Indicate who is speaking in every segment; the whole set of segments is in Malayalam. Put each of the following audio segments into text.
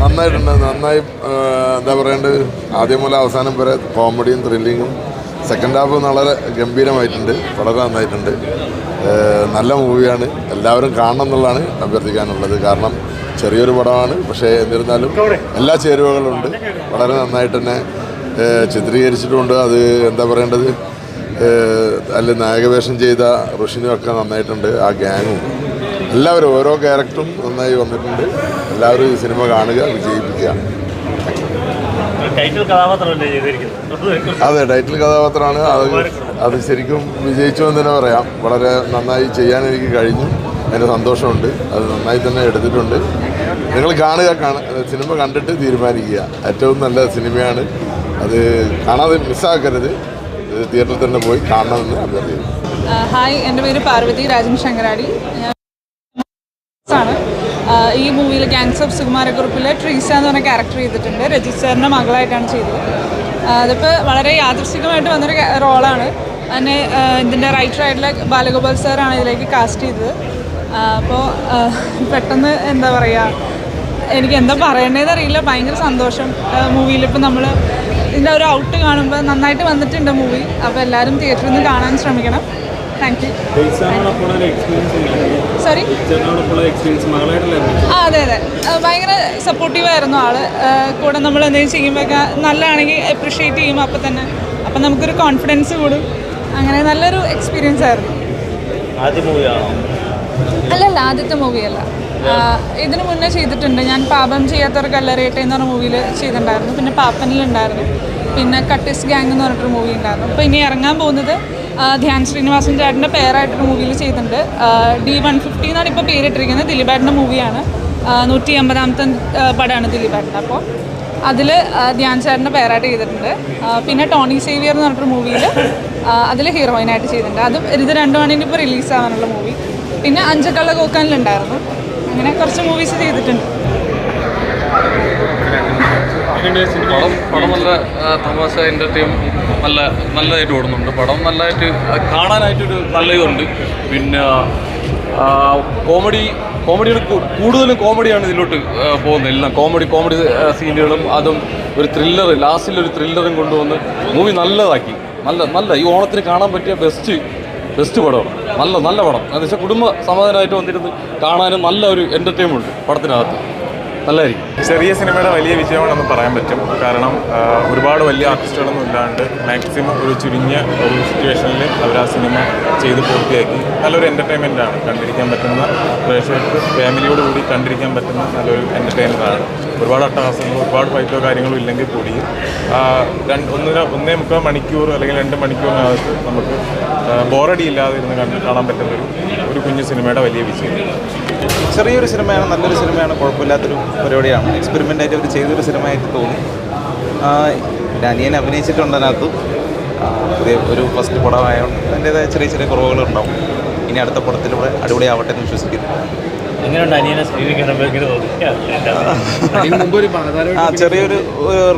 Speaker 1: നന്നായിട്ടുണ്ട്. നന്നായി എന്താ പറയേണ്ടത്? ആദ്യം മുതൽ അവസാനം വരെ കോമഡിയും ത്രില്ലിങ്ങും സെക്കൻഡ് ഹാഫ് വളരെ ഗംഭീരമായിട്ടുണ്ട്. വളരെ നന്നായിട്ടുണ്ട്. നല്ല മൂവിയാണ്. എല്ലാവരും കാണണം എന്നുള്ളതാണ് അഭ്യർത്ഥിക്കാനുള്ളത്. കാരണം ചെറിയൊരു പടമാണ്. പക്ഷേ എന്നിരുന്നാലും എല്ലാ ചേരുവകളുണ്ട് വളരെ നന്നായിട്ട് തന്നെ ചിത്രീകരിച്ചിട്ടുണ്ട്. ചിത്രീകരിച്ചിട്ടുമുണ്ട് അത് എന്താ പറയേണ്ടത്? അതിൽ നായകവേഷം ചെയ്ത ഋഷിനും ഒക്കെ നന്നായിട്ടുണ്ട്. ആ ഗ്യാങ്ങും എല്ലാവരും ഓരോ ക്യാരക്ടറും നന്നായി വന്നിട്ടുണ്ട്. എല്ലാവരും ഈ സിനിമ കാണുക വിജയിപ്പിക്കുക.
Speaker 2: ടൈറ്റിൽ കഥാപാത്രമല്ലേ ചെയ്തിരിക്കുന്നത്?
Speaker 1: അതെ ടൈറ്റിൽ കഥാപാത്രമാണ്. അത് അത് ശരിക്കും വിജയിച്ചു എന്ന് തന്നെ പറയാം. വളരെ നന്നായി ചെയ്യാൻ എനിക്ക് കഴിഞ്ഞു. അതിന് സന്തോഷമുണ്ട്. അത് നന്നായി തന്നെ എടുത്തിട്ടുണ്ട്. നിങ്ങൾ കാണുക കാണ സിനിമ കണ്ടിട്ട് തീരുമാനിക്കുക. ഏറ്റവും നല്ല സിനിമയാണ്. അത് കാണാതെ മിസ്സാക്കരുത്. തിയേറ്ററിൽ തന്നെ പോയി കാണണമെന്ന് അഭ്യർത്ഥിക്കുന്നു.
Speaker 3: ഹായ്. എന്റെ പേര് പാർവതി രാജൻ ശങ്കരാടി. ഈ മൂവിയിൽ ഗാങ്സ് ഓഫ് സുകുമാരക്കുറിപ്പിലെ ട്രീസ എന്ന് പറഞ്ഞ ക്യാരക്ടർ ചെയ്തിട്ടുണ്ട്. രജിസ്റ്ററിന്റെ മകളായിട്ടാണ് ചെയ്തത്. അതിപ്പോൾ വളരെ യാദൃശികമായിട്ട് വന്നൊരു റോളാണ് ആ, ഇതിന്റെ റൈറ്റർ ആയിട്ടുള്ള ബാലഗോപാൽ സാറാണ് ഇതിലേക്ക് കാസ്റ്റ് ചെയ്തത്. അപ്പോൾ പെട്ടെന്ന് എന്താ പറയുക എനിക്ക് എന്താ പറയേണ്ടതെന്ന് അറിയില്ല. ഭയങ്കര സന്തോഷം. മൂവിയിൽ ഇപ്പം നമ്മൾ ഇതിന്റെ ഒരു ഔട്ട് കാണുമ്പോൾ നന്നായിട്ട് വന്നിട്ടുണ്ട് മൂവി അപ്പോൾ എല്ലാവരും തിയേറ്ററിൽ നിന്ന് കാണാൻ ശ്രമിക്കണം. താങ്ക് യു സോറി ആ അതെ അതെ. ഭയങ്കര സപ്പോർട്ടീവ് ആയിരുന്നു ആൾ. കൂടെ നമ്മൾ എന്തെങ്കിലും ചെയ്യുമ്പോഴൊക്കെ നല്ലതാണെങ്കിൽ അപ്രിഷ്യേറ്റ് ചെയ്യും അപ്പം തന്നെ. അപ്പം നമുക്കൊരു കോൺഫിഡൻസ് കൂടും. അങ്ങനെ നല്ലൊരു എക്സ്പീരിയൻസ് ആയിരുന്നു. അല്ലല്ല ആദ്യത്തെ മൂവിയല്ല ഇതിനു മുന്നേ ചെയ്തിട്ടുണ്ട്. ഞാൻ പാപം ചെയ്യാത്തവർ കല്ലറിയട്ടെ എന്ന് പറഞ്ഞ മൂവിയിൽ ചെയ്തിട്ടുണ്ടായിരുന്നു. പിന്നെ പാപ്പനിലുണ്ടായിരുന്നു. പിന്നെ കട്ടിസ് ഗാങ് എന്ന് പറഞ്ഞിട്ടൊരു മൂവി ഉണ്ടായിരുന്നു. അപ്പോൾ ഇനി ഇറങ്ങാൻ പോകുന്നത് ധ്യാൻ ശ്രീനിവാസൻ ചേട്ടന്റെ പേരായിട്ടൊരു മൂവിയിൽ ചെയ്തിട്ടുണ്ട്. ഡി വൺ ഫിഫ്റ്റി എന്നാണ് ഇപ്പോൾ പേരിട്ടിരിക്കുന്നത്. ദിലീപേട്ടന്റെ മൂവിയാണ്. നൂറ്റി അമ്പതാമത്തെ പടമാണ് ദിലീപേട്ടന്റെ അപ്പോൾ. അതിൽ ധ്യാൻ ചേട്ടന്റെ പേരായിട്ട് ചെയ്തിട്ടുണ്ട്. പിന്നെ ടോണി സേവിയർ എന്ന് പറഞ്ഞിട്ടൊരു മൂവിയിൽ അതിൽ ഹീറോയിനായിട്ട് ചെയ്തിട്ടുണ്ട്. അതും ഇത് രണ്ടുമാണ് ഇനിയിപ്പോൾ റിലീസാവാനുള്ള മൂവി. പിന്നെ അഞ്ചക്കള്ള കോക്കാനിലുണ്ടായിരുന്നു. അങ്ങനെ കുറച്ച് മൂവീസ് ചെയ്തിട്ടുണ്ട്.
Speaker 4: പടം പടം നല്ല തമാശ എന്റർടൈൻ നല്ല നല്ലതായിട്ട് ഓടുന്നുണ്ട്. പടം നല്ലതായിട്ട് കാണാനായിട്ടൊരു നല്ല ഇതുണ്ട് പിന്നെ കോമഡി കോമഡികൾ കൂടുതലും കോമഡിയാണ് ഇതിലോട്ട് പോകുന്നത്. എല്ലാം കോമഡി കോമഡി സീനുകളും അതും ഒരു ത്രില്ലർ ലാസ്റ്റിൽ ഒരു ത്രില്ലറും കൊണ്ടുവന്ന് മൂവി നല്ലതാക്കി. നല്ല നല്ല ഈ ഓണത്തിന് കാണാൻ പറ്റിയ ബെസ്റ്റ് ബെസ്റ്റ് പടമാണ്. നല്ല നല്ല പടം. എന്ന് വെച്ചാൽ കുടുംബ സമാധാനമായിട്ട് വന്നിരുന്ന് കാണാനും നല്ല ഒരു എന്റർടൈൻമെന്റ് പടത്തിനകത്ത്. നല്ലതായിരിക്കും.
Speaker 5: ചെറിയ സിനിമയുടെ വലിയ വിജയമാണെന്ന് പറയാൻ പറ്റും. കാരണം ഒരുപാട് വലിയ ആർട്ടിസ്റ്റുകളൊന്നും ഇല്ലാണ്ട് മാക്സിമം ഒരു ചുരുങ്ങിയ ഒരു സിറ്റുവേഷനിൽ അവർ ആ സിനിമ ചെയ്ത് പൂർത്തിയാക്കി. നല്ലൊരു എന്റർടൈൻമെന്റ് ആണ്. കണ്ടിരിക്കാൻ പറ്റുന്ന പ്രേക്ഷകർക്ക് ഫാമിലിയോട് കൂടി കണ്ടിരിക്കാൻ പറ്റുന്ന നല്ലൊരു എന്റർടൈനറാണ് ഒരുപാട് അട്ടഹാസങ്ങളും ഒരുപാട് ഫൈറ്റോ കാര്യങ്ങളോ ഇല്ലെങ്കിൽ കൂടിയും ആ, രണ്ട് ഒന്നര ഒന്നേ മുക്കാൽ മണിക്കൂർ അല്ലെങ്കിൽ രണ്ട് മണിക്കൂറിനകത്ത് നമുക്ക് ബോറടിയില്ലാതെ ഇരുന്ന് കാണാൻ പറ്റുന്ന ഒരു ഒരു കുഞ്ഞു സിനിമയുടെ വലിയ വിജയം.
Speaker 6: ചെറിയൊരു സിനിമയാണ് നല്ലൊരു സിനിമയാണ് കുഴപ്പമില്ലാത്തൊരു പരിപാടിയാണ്. എക്സ്പെരിമെന്റ് ആയിട്ട് അവർ ചെയ്തൊരു സിനിമയായിട്ട് തോന്നി. എന്റെ അനിയൻ അഭിനയിച്ചിട്ടുണ്ട് അതിനകത്ത്. പുതിയ ഒരു ഫസ്റ്റ് പടമായതുകൊണ്ട് അതിന്റേതായ ചെറിയ ചെറിയ കുറവുകളുണ്ടാവും. ഇനി അടുത്ത പടത്തിലൂടെ അടിപൊളിയാവട്ടെ എന്ന് വിശ്വസിക്കുന്നു.
Speaker 2: എങ്ങനെയുണ്ട് അനിയനെ സ്ക്രീനിൽ
Speaker 6: ആ ചെറിയൊരു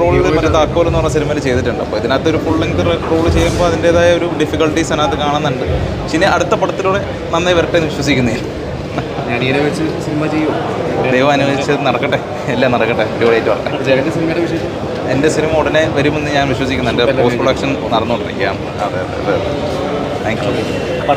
Speaker 6: റോളിൽ മറ്റേ താക്കോൽ എന്ന് പറഞ്ഞ സിനിമയിൽ ചെയ്തിട്ടുണ്ട്. അപ്പോൾ ഇതിനകത്ത് ഒരു ഫുൾ ലെങ്ത് റോൾ ചെയ്യുമ്പോൾ അതിന്റെതായ ഒരു ഡിഫിക്കൽട്ടീസ് അതിനകത്ത് കാണുന്നുണ്ട്. പക്ഷെ ഇനി അടുത്ത പടത്തിലൂടെ നന്നായി വരട്ടെ എന്ന് വിശ്വസിക്കുന്നേ ദൈവം അനുവദിച്ച് നടക്കട്ടെ. എല്ലാം നടക്കട്ടെ. അടിപൊളിയായിട്ട് വരട്ടെ എന്റെ സിനിമ ഉടനെ വരുമെന്ന് ഞാൻ വിശ്വസിക്കുന്നുണ്ട്. പോസ്റ്റ് പ്രൊഡക്ഷൻ നടന്നുകൊണ്ടിരിക്കുകയാണ്. അതെ അതെ അതെ താങ്ക് യു